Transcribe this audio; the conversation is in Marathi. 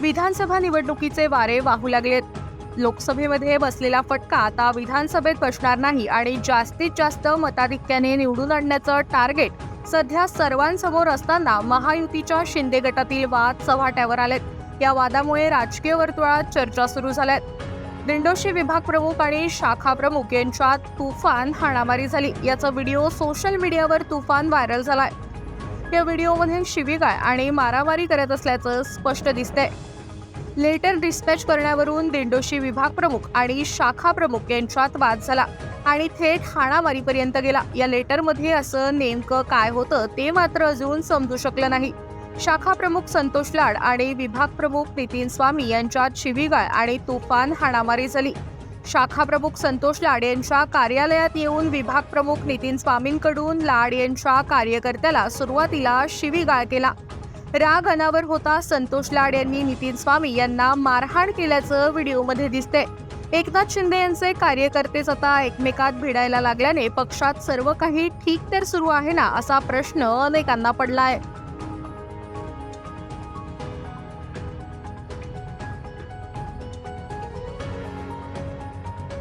विधानसभा निवडणुकीचे वारे वाहू लागलेत. लोकसभेमध्ये बसलेला फटका आता विधानसभेत बसणार नाही आणि जास्तीत जास्त मताधिक्याने निवडून आणण्याचं टार्गेट सध्या सर्वांसमोर असताना महायुतीच्या शिंदे गटातील वाद चव्हाट्यावर आलेत. या वादामुळे राजकीय वर्तुळात चर्चा सुरू झाल्यात. दिंडोशी विभाग प्रमुख आणि शाखा प्रमुख यांच्यात तुफान हाणामारी झाली. याचा व्हिडिओ सोशल मीडियावर तुफान व्हायरल झालाय. या व्हिडिओमध्ये शिवीगाळ आणि मारामारी करत असल्याचं स्पष्ट दिसतंय. लेटर डिस्पॅच करण्यावरून दिंडोशी विभाग प्रमुख आणि शाखा प्रमुख यांच्यात वाद झाला आणि थेट हाणामारीपर्यंत गेला. या लेटरमध्ये असं नेमकं काय होतं ते मात्र अजून समजू शकलं नाही. शाखा प्रमुख संतोष लाड आणि विभाग प्रमुख नितीन स्वामी यांच्यात शिवीगाळ आणि तुफान हाणामारी झाली. शाखा प्रमुख संतोष लाड यांच्या कार्यालयात येऊन विभाग प्रमुख नितीन स्वामींकडून लाड यांच्या कार्यकर्त्याला सुरुवातीला शिवीगाळ केला. राग अनावर होता संतोष लाड यांनी नितीन स्वामी यांना मारहाण केल्याचं व्हिडिओमध्ये दिसते एकनाथ शिंदे यांचे कार्यकर्तेच आता एकमेकात भिडायला लागल्याने पक्षात सर्व काही ठीक तर सुरू आहे ना असा प्रश्न अनेकांना पडला आहे